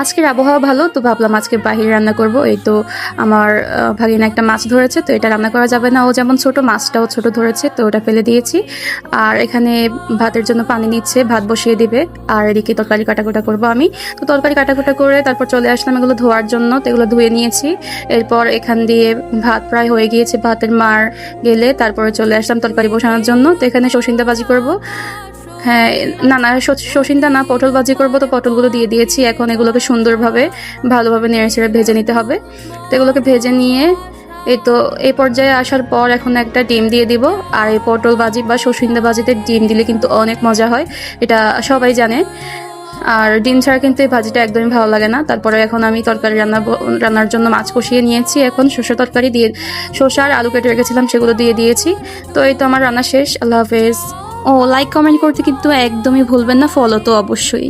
আজকের আবহাওয়া ভালো, তো ভাবলাম আজকে বাহিরে রান্না করব। এই তো আমার ভাগিনা একটা মাছ ধরেছে, তো এটা রান্না করা যাবে না। ও যেমন ছোট, মাছটাও ছোট ধরেছে, তো ওটা ফেলে দিয়েছি। আর এখানে ভাতের জন্য পানি নিচ্ছে, ভাত বসিয়ে দিবে। আর এদিকে তরকারি কাটাকুটা করব আমি। তো তরকারি কাটাকুটা করে তারপর চলে আসলাম এগুলো ধোয়ার জন্য, তো এগুলো ধুয়ে নিয়েছি। এরপর এখান দিয়ে ভাত প্রায় হয়ে গিয়েছে, ভাতের মার গেলে তারপরে চলে আসলাম তরকারি বসানোর জন্য। তো এখানে সসিন্দা বাজি করব। হ্যাঁ না না শসিন্দা না পটল ভাজি করব তো পটলগুলো দিয়ে দিয়েছি। এখন এগুলোকে সুন্দরভাবে, ভালোভাবে নেড়ে ছেড়ে ভেজে নিতে হবে। তো এগুলোকে ভেজে নিয়ে এই তো, এই পর্যায়ে আসার পর এখন একটা ডিম দিয়ে দিব। আর এই পটল ভাজি বা শসিন্দা ভাজিতে ডিম দিলে কিন্তু অনেক মজা হয়, এটা সবাই জানে। আর ডিম ছাড়া কিন্তু এই ভাজিটা একদমই ভালো লাগে না। তারপরে এখন আমি তরকারি রান্না রান্নার জন্য মাছ কষিয়ে নিয়েছি। এখন শসা তরকারি দিয়ে শসা আর আলু কেটে রেখেছিলাম, সেগুলো দিয়ে দিয়েছি। তো এই তো আমার রান্না শেষ। আল্লাহ হাফেজ। ও লাইক কমেন্ট করতে কিন্তু একদমই ভুলবেন না ফলো তো অবশ্যই।